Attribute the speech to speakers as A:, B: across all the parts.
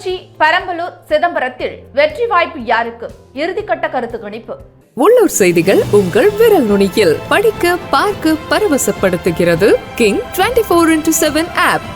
A: கள்ளக்குறிச்சி பெரம்பலூர் சிதம்பரத்தில் வெற்றி வாய்ப்பு யாருக்கு? இறுதிக்கட்ட கருத்து கணிப்பு.
B: உள்ளூர் செய்திகள் உங்கள் விரல் நுனியில். படிக்க பார்க்க பரவசப்படுத்துகிறது King twenty four into seven app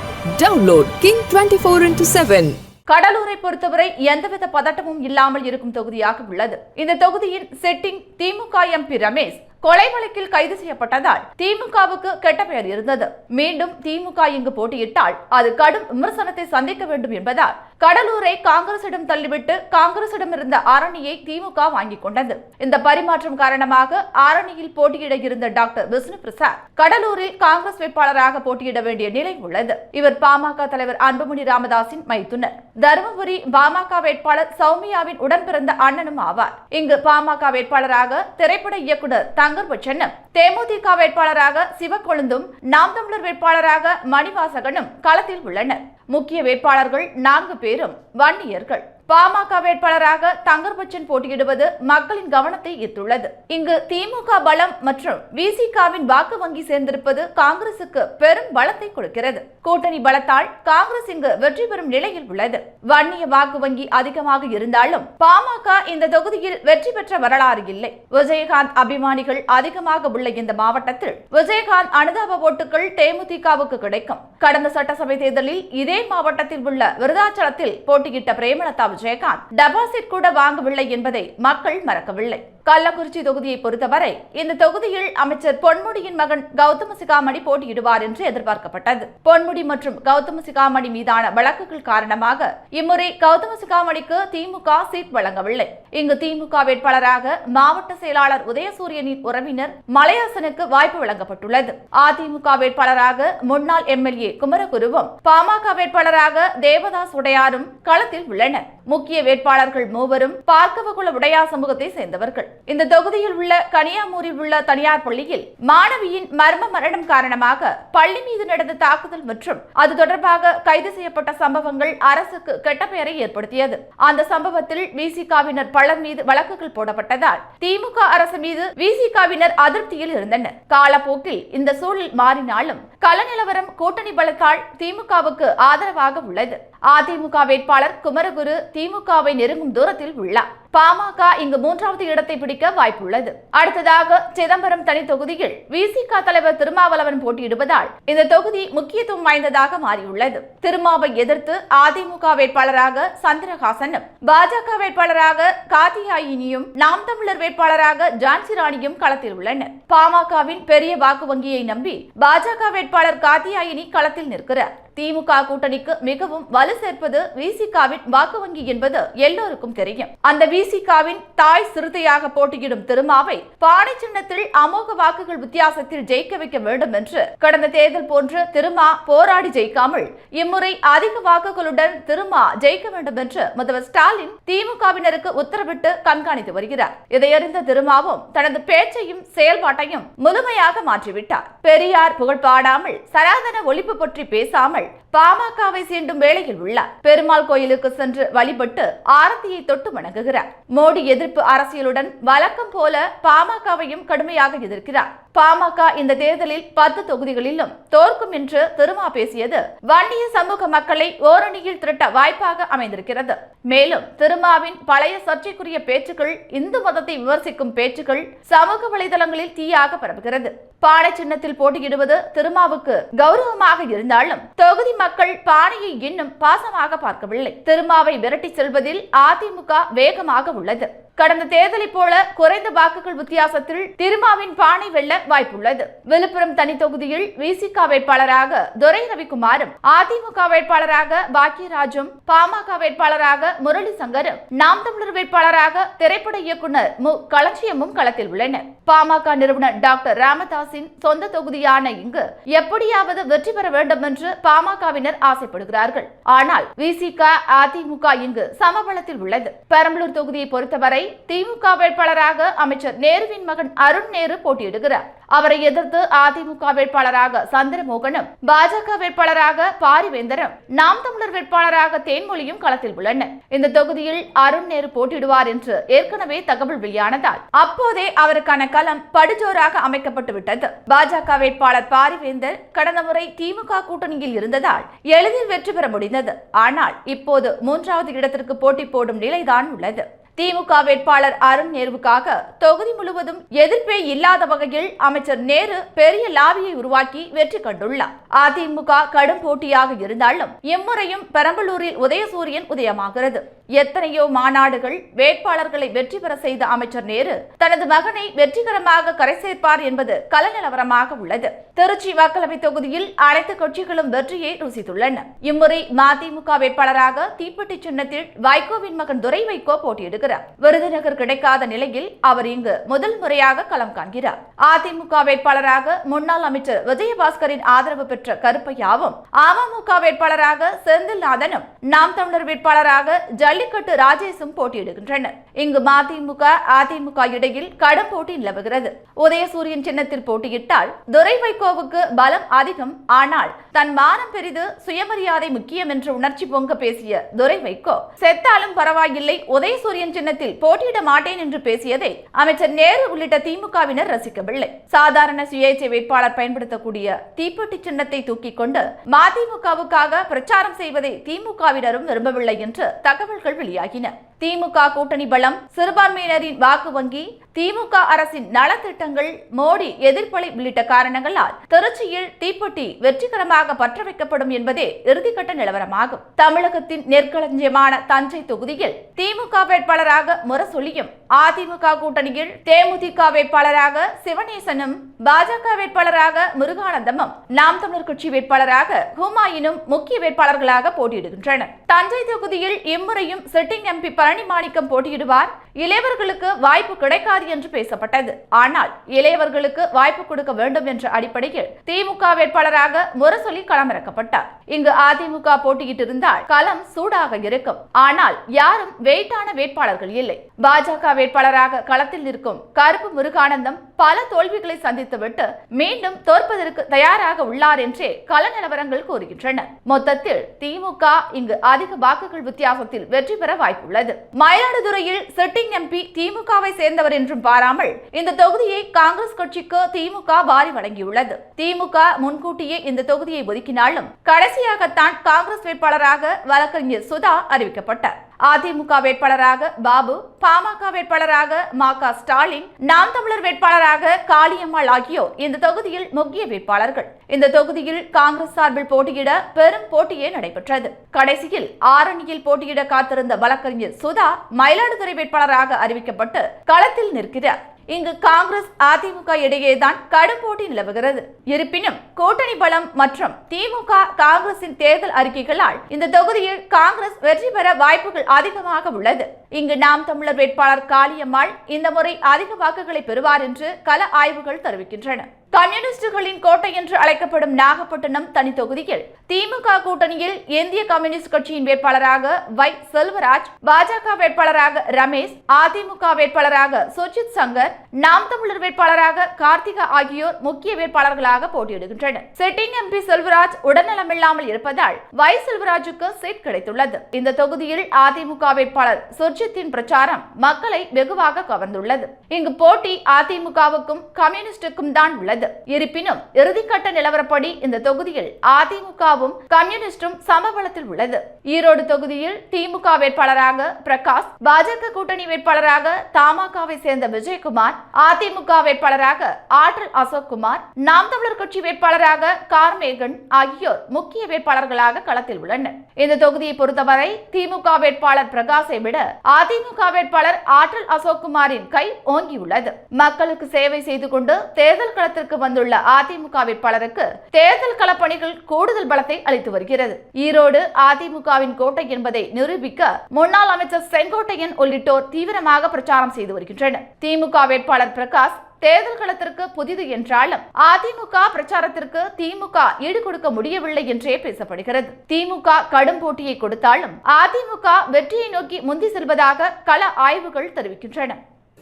B: download King twenty four into seven
A: கடலூரை பொறுத்தவரை எந்தவித பதட்டமும் இல்லாமல் இருக்கும் தொகுதியாக உள்ளது. இந்த தொகுதியின் செட்டிங் திமுக எம்பி ரமேஷ் கொலை வழக்கில் கைது செய்யப்பட்டதால் திமுகவுக்கு கெட்ட பெயர் இருந்தது. மீண்டும் திமுக இங்கு போட்டியிட்டால் அது கடும் விமர்சனத்தை சந்திக்க வேண்டும் என்பதால் கடலூரை காங்கிரசிடம் தள்ளிவிட்டு காங்கிரசிடம் இருந்த ஆரணியை திமுக வாங்கிக் கொண்டது. இந்த பரிமாற்றம் காரணமாக ஆரணியில் போட்டியிட இருந்த டாக்டர் விஷ்ணு பிரசாத் கடலூரில் காங்கிரஸ் வேட்பாளராக போட்டியிட வேண்டிய நிலை உள்ளது. இவர் பாமக தலைவர் அன்புமணி ராமதாசின் மைத்துனர். தருமபுரி பாமக வேட்பாளர் சௌமியாவின் உடன் பிறந்த அண்ணனும் ஆவார். இங்கு பாமக வேட்பாளராக திரைப்பட இயக்குனர் தங்க பச்சனும் தேமுதிக வேட்பாளராக சிவக்கொழுந்தும் நாம் தமிழர் வேட்பாளராக மணிவாசகனும் களத்தில் உள்ளனர். முக்கிய வேட்பாளர்கள் நான்கு பேரும் வன்னியர்கள். பாமக வேட்பாளராக தங்கர்பச்சன் போட்டியிடுவது மக்களின் கவனத்தை ஈர்த்துள்ளது. இங்கு திமுக பலம் மற்றும் விசிகாவின் வாக்கு வங்கி சேர்ந்திருப்பது காங்கிரசுக்கு பெரும் பலத்தை கொடுக்கிறது. கூட்டணி பலத்தால் காங்கிரஸ் இங்கு வெற்றி பெறும் நிலையில் உள்ளது. வன்னிய வாக்கு வங்கி அதிகமாக இருந்தாலும் பாமக இந்த தொகுதியில் வெற்றி பெற்ற வரலாறு இல்லை. விஜயகாந்த் அபிமானிகள் அதிகமாக உள்ள இந்த மாவட்டத்தில் விஜயகாந்த் அனுதாப ஓட்டுகள் தேமுதிகவுக்கு கிடைக்கும். கடந்த சட்டசபை தேர்தலில் இதே மாவட்டத்தில் உள்ள விருதாச்சலத்தில் போட்டியிட்ட பிரேமலதா விஜயகாந்த் டெபாசிட் கூட வாங்கவில்லை என்பதை மக்கள் மறக்கவில்லை. கள்ளக்குறிச்சி தொகுதியை பொறுத்தவரை இந்த தொகுதியில் அமைச்சர் பொன்முடியின் மகன் கௌதம சிகாமணி போட்டியிடுவார் என்று எதிர்பார்க்கப்பட்டது. பொன்முடி மற்றும் கௌதம சிகாமணி மீதான வழக்குகள் காரணமாக இம்முறை கௌதம சிகாமணிக்கு திமுக சீட் வழங்கவில்லை. இங்கு திமுக வேட்பாளராக மாவட்ட செயலாளர் உதயசூரியனின் உறவினர் மலையாசனுக்கு வாய்ப்பு வழங்கப்பட்டுள்ளது. அதிமுக வேட்பாளராக முன்னாள் எம்எல்ஏ குமரகுருவும் பாமக வேட்பாளராக தேவதாஸ் உடையாரும் களத்தில் உள்ளனர். முக்கிய வேட்பாளர்கள் மூவரும் பார்க்கவகுல உடையார் சமூகத்தை சேர்ந்தவர்கள். இந்த தொகுதியில் உள்ள கனியாமூரில் உள்ள தனியார் பள்ளியில் மாணவியின் மர்ம மரணம் காரணமாக பள்ளி மீது நடந்த தாக்குதல் மற்றும் அது தொடர்பாக கைது செய்யப்பட்ட சம்பவங்கள் அரசுக்கு கெட்ட பெயரை ஏற்படுத்தியது. அந்த சம்பவத்தில் விசிகாவினர் பலர் மீது வழக்குகள் போடப்பட்டதால் திமுக அரசு மீது விசிகாவினர் அதிருப்தியில் இருந்தனர். காலப்போக்கில் இந்த சூழல் மாறினாலும் கள நிலவரம் கூட்டணி பலத்தால் திமுகவுக்கு ஆதரவாக உள்ளது. அதிமுக வேட்பாளர் குமரகுரு திமுகவை நெருங்கும் தூரத்தில் உள்ளார். பாமக இங்கு மூன்றாவது இடத்தை பிடிக்க வாய்ப்புள்ளது. அடுத்ததாக சிதம்பரம் தனி தொகுதியில் விசிக தலைவர் திருமாவளவன் போட்டியிடுவதால் இந்த தொகுதி முக்கியத்துவம் வாய்ந்ததாக மாறியுள்ளது. திருமாவை எதிர்த்து அதிமுக வேட்பாளராக சந்திரஹாசனும் பாஜக வேட்பாளராக காத்தியாயினியும் நாம் தமிழர் வேட்பாளராக ஜான்சி ராணியும் களத்தில் உள்ளனர் பாமகவின் பெரிய வாக்கு வங்கியை நம்பி பாஜக வேட்பாளர் காத்தியாயினி களத்தில் நிற்கிறார். திமுக கூட்டணிக்கு மிகவும் வலு சேர்ப்பது விசிகாவின் வாக்கு வங்கி என்பது எல்லோருக்கும் தெரியும். அந்த விசிகாவின் தாய் சிறுத்தையாக போட்டியிடும் திருமாவை பானை சின்னத்தில் அமோக வாக்குகள் வித்தியாசத்தில் ஜெயிக்க வைக்க வேண்டும் என்று கடந்த தேர்தல் போன்று திருமா போராடி ஜெயிக்காமல் இம்முறை அதிக வாக்குகளுடன் திருமா ஜெயிக்க வேண்டும் என்று முதல்வர் ஸ்டாலின் திமுகவினருக்கு உத்தரவிட்டு கண்காணித்து வருகிறார். இதையறிந்த திருமாவும் தனது பேச்சையும் செயல்பாட்டையும் முழுமையாக மாற்றிவிட்டார். பெரியார் புகழ் பாடாமல் சனாதன ஒழிப்பு பற்றி பேசாமல் பாமகவை சீண்டும் வேளையில் உள்ளார். பெருமாள் கோயிலுக்கு சென்று வழிபட்டு ஆரத்தியை தொட்டு வணங்குகிறார். மோடி எதிர்ப்பு அரசியலுடன் வழக்கம் போல பாமகவையும் கடுமையாக எதிர்க்கிறார். பாமக இந்த தேர்தலில் பத்து தொகுதிகளிலும் தோற்கும் என்று திருமா பேசியது வன்னிய சமூக மக்களை ஓரணியில் திரட்ட வாய்ப்பாக அமைந்திருக்கிறது. மேலும் திருமாவின் பழைய சர்ச்சைக்குரிய பேச்சுக்கள் இந்து மதத்தை விமர்சிக்கும் பேச்சுக்கள் சமூக வலைதளங்களில் தீயாக பரவுகிறது பானை சின்னத்தில் போட்டியிடுவது திருமாவுக்கு கௌரவமாக இருந்தாலும் தொகுதி மக்கள் பானையை இன்னும் பாசமாக பார்க்கவில்லை. திருமாவை விரட்டி செல்வதில் அதிமுக வேகமாக உள்ளது. கடந்த தேர்தலை போல குறைந்த வாக்குகள் வித்தியாசத்தில் திருமாவின் பானை வெல்ல வாய்ப்புள்ளது. விழுப்புரம் தனி தொகுதியில் விசிக வேட்பாளராக துரை ரவிக்குமாரும் அதிமுக வேட்பாளராக பாக்கியராஜும் பாமக வேட்பாளராக முரளி சங்கரும் நாம் தமிழர் வேட்பாளராக திரைப்பட இயக்குனர் மு. களஞ்சியமும் களத்தில் உள்ளனர். பாமக நிறுவனர் டாக்டர் ராமதாஸின் சொந்த தொகுதியான இங்கு எப்படியாவது வெற்றி பெற வேண்டும் என்று பாமகவினர் ஆசைப்படுகிறார்கள். ஆனால் விசிக அதிமுக இங்கு சமபலத்தில் உள்ளது. பெரம்பலூர் தொகுதியை பொறுத்தவரை திமுக வேட்பாளராக அமைச்சர் நேருவின் மகன் அருண் நேரு போட்டியிடுகிறார். அவரை எதிர்த்து அதிமுக வேட்பாளராக சந்திரமோகனும் பாஜக வேட்பாளராக பாரிவேந்தரும் நாம் தமிழர் வேட்பாளராக தேன்மொழியும் களத்தில் உள்ளனர். இந்த தொகுதியில் அருண் நேரு போட்டியிடுவார் என்று ஏற்கனவே தகவல் வெளியானதால் அப்போதே அவருக்கான களம் படுஜோராக அமைக்கப்பட்டு விட்டது பாஜக வேட்பாளர் பாரிவேந்தர் கடந்த முறை திமுக கூட்டணியில் இருந்ததால் எளிதில் வெற்றி பெற முடிந்தது. ஆனால் இப்போது மூன்றாவது இடத்திற்கு போட்டி போடும் நிலைதான் உள்ளது. திமுக வேட்பாளர் அருண் நேருவுக்காக தொகுதி முழுவதும் எதிர்ப்பே இல்லாத வகையில் அமைச்சர் நேரு பெரிய லாபியை உருவாக்கி வெற்றி கண்டுள்ளார். அதிமுக கடும் போட்டியாக இருந்தாலும் இம்முறையும் பெரம்பலூரில் உதயசூரியன் உதயமாகிறது. எத்தனையோ மாநாடுகள் வேட்பாளர்களை வெற்றி பெற செய்த அமைச்சர் நேரு தனது மகனை வெற்றிகரமாக கரை சேர்ப்பார் என்பது கலநிலவரமாக உள்ளது. திருச்சி மக்களவை தொகுதியில் அனைத்து கட்சிகளும் வெற்றியை ருசித்துள்ளன. இம்முறை மதிமுக வேட்பாளராக தீப்பெட்டி சின்னத்தில் வைகோவின் மகன் துரை வைகோ போட்டியிடுகிறார். விருதுநகர் கிடைக்காத நிலையில் அவர் இங்கு முதல் முறையாக களம் காண்கிறார். அதிமுக வேட்பாளராக முன்னாள் அமைச்சர் விஜயபாஸ்கரின் ஆதரவு பெற்ற கருப்பையாவும் அமமுக வேட்பாளராக செந்தில்நாதனும் நாம் தமிழர் வேட்பாளராக ஜல்லிக்கட்டு ராஜேஷும் போட்டியிடுகின்றனர். இங்கு மதிமுக அதிமுக இடையில் கடும் போட்டி நிலவுகிறது. உதயசூரியன் சின்னத்தில் போட்டியிட்டால் துரை வைகோவுக்கு பலம் அதிகம். ஆனால் தன் மானம் பெரிது சுயமரியாதை முக்கியம் என்ற உணர்ச்சி பொங்க பேசிய துரை வைகோ செத்தாலும் பரவாயில்லை உதயசூரியன் சின்னத்தில் போட்டியிட மாட்டேன் என்று பேசியதை அமைச்சர் நேரு உள்ளிட்ட திமுகவினர் ரசிக்கவில்லை. சாதாரண சுயேட்சை வேட்பாளர் பயன்படுத்தக்கூடிய தீப்பெட்டி சின்னத்தை தூக்கிக் கொண்டு மதிமுகவுக்காக பிரச்சாரம் செய்வதை திமுகவினரும் விரும்பவில்லை என்று தகவல்கள் வெளியாகின. திமுக கூட்டணி பலம் சிறுபான்மையினரின் வாக்கு வங்கி திமுக அரசின் நலத்திட்டங்கள் மோடி எதிர்ப்பலை உள்ளிட்ட காரணங்களால் திருச்சியில் தீப்பெட்டி வெற்றிகரமாக பற்ற வைக்கப்படும் என்பதே இறுதிக்கட்ட நிலவரமாகும். தமிழகத்தின் நெற்களஞ்சியமான தஞ்சை தொகுதியில் திமுக வேட்பாளராக முரசொலியும் அதிமுக கூட்டணியில் தேமுதிக வேட்பாளராக சிவநேசனும் பாஜக வேட்பாளராக முருகானந்தமும் நாம் தமிழர் கட்சி வேட்பாளராக ஹுமாயினும் முக்கிய வேட்பாளர்களாக போட்டியிடுகின்றனர். தஞ்சை தொகுதியில் இம்முறையும் சிட்டிங் எம்பி பழனி மாணிக்கம் போட்டியிடுவார். இளையவர்களுக்கு வாய்ப்பு கிடைக்காது என்று பேசப்பட்டது. ஆனால் இளையவர்களுக்கு வாய்ப்பு கொடுக்க வேண்டும் என்ற அடிப்படையில் திமுக வேட்பாளராக முரசொலி களமிறக்கப்பட்டார். இங்கு அதிமுக போட்டியிட்டிருந்தால் களம் சூடாக இருக்கும். ஆனால் யாரும் வெயிட்டான வேட்பாளர்கள் இல்லை. பாஜக வேட்பாளராக களத்தில் இருக்கும் கருப்பு முருகானந்தம் பல தோல்விகளை சந்தித்துவிட்டு மீண்டும் தோற்பதற்கு தயாராக உள்ளார் என்றே கள நிலவரங்கள் கூறுகின்றன. மொத்தத்தில் திமுக இங்கு அதிக வாக்குகள் வித்தியாசத்தில் வெற்றி பெற வாய்ப்புள்ளது. மயிலாடுதுறையில் சிட்டிங் எம்பி திமுகவை சேர்ந்தவர் என்றும் பாராமல் இந்த தொகுதியை காங்கிரஸ் கட்சிக்கு திமுக வாரி வழங்கியுள்ளது. திமுக முன்கூட்டியே இந்த தொகுதியை ஒதுக்கினாலும் கடைசியாகத்தான் காங்கிரஸ் வேட்பாளராக வழக்கறிஞர் சுதா அறிவிக்கப்பட்டார். அதிமுக வேட்பாளராக பாபு பாமக வேட்பாளராக மா க ஸ்டாலின் நாம் தமிழர் வேட்பாளராக காளியம்மாள் ஆகியோர் இந்த தொகுதியில் முக்கிய வேட்பாளர்கள். இந்த தொகுதியில் காங்கிரஸ் சார்பில் போட்டியிட பெரும் போட்டியே நடைபெற்றது. கடைசியில் ஆரணியில் போட்டியிட காத்திருந்த வழக்கறிஞர் சுதா மயிலாடுதுறை வேட்பாளராக அறிவிக்கப்பட்டு களத்தில் நிற்கிறார். இங்கு காங்கிரஸ் அதிமுக இடையேதான் கடும் போட்டி நிலவுகிறது. இருப்பினும் கூட்டணி பலம் மற்றும் திமுக காங்கிரசின் தேர்தல் அறிக்கைகளால் இந்த தொகுதியில் காங்கிரஸ் வெற்றி பெற வாய்ப்புகள் அதிகமாக உள்ளது. இங்கு நாம் தமிழர் வேட்பாளர் காளியம்மாள் இந்த முறை அதிக வாக்குகளை பெறுவார் என்று கள ஆய்வுகள் தெரிவிக்கின்றன. கம்யூனிஸ்டுகளின் கோட்டை என்று அழைக்கப்படும் நாகப்பட்டினம் தனி தொகுதியில் திமுக கூட்டணியில் இந்திய கம்யூனிஸ்ட் கட்சியின் வேட்பாளராக வை செல்வராஜ் பாஜக வேட்பாளராக ரமேஷ் அதிமுக வேட்பாளராக சுஜித் சங்கர் நாம் தமிழர் வேட்பாளராக கார்த்திகா ஆகியோர் முக்கிய வேட்பாளர்களாக போட்டியிடுகின்றனர். சிட்டிங் எம்பி செல்வராஜ் உடல்நலமில்லாமல் இருப்பதால் வை செல்வராஜுக்கு சீட் கிடைத்துள்ளது. இந்த தொகுதியில் அதிமுக வேட்பாளர் சுர்ஜித்தின் பிரச்சாரம் மக்களை வெகுவாக கவர்ந்துள்ளது. இங்கு போட்டி அதிமுகவுக்கும் கம்யூனிஸ்டுக்கும் தான் உள்ளது. இருப்பினும் இறுதிக்கட்ட நிலவரப்படி இந்த தொகுதியில் அதிமுகவும் கம்யூனிஸ்டும் சமபலத்தில் உள்ளது. ஈரோடு தொகுதியில் திமுக வேட்பாளராக பிரகாஷ் பாஜக கூட்டணி வேட்பாளராக தமாகவை சேர்ந்த விஜயகுமார் அதிமுக வேட்பாளராக ஆற்றல் அசோக்குமார் நாம் தமிழர் கட்சி வேட்பாளராக கார்மேகன் ஆகியோர் முக்கிய வேட்பாளர்களாக களத்தில் உள்ளனர். இந்த தொகுதியை பொறுத்தவரை திமுக வேட்பாளர் பிரகாஷை விட அதிமுக வேட்பாளர் ஆற்றல் அசோக்குமாரின் கை ஓங்கியுள்ளது. மக்களுக்கு சேவை செய்து கொண்டு தேர்தல் களத்திற்கு வந்துள்ள அதிமுக வேட்பாளருக்கு தேர்தல் களப்பணிகள் கூடுதல் பலத்தை அளித்து வருகிறது. ஈரோடு அதிமுகவின் கோட்டை என்பதை நிரூபிக்க முன்னாள் அமைச்சர் செங்கோட்டையன் உள்ளிட்டோர் தீவிரமாக பிரச்சாரம் செய்து வருகின்றனர். திமுக வேட்பாளர் பிரகாஷ் தேர்தல் களத்திற்கு புதிது என்றாலும் அதிமுக பிரச்சாரத்திற்கு திமுக ஈடு கொடுக்க முடியவில்லை என்றே பேசப்படுகிறது. திமுக கடும் போட்டியை கொடுத்தாலும் அதிமுக வெற்றியை நோக்கி முந்தி செல்வதாக கள ஆய்வுகள் தெரிவிக்கின்றன.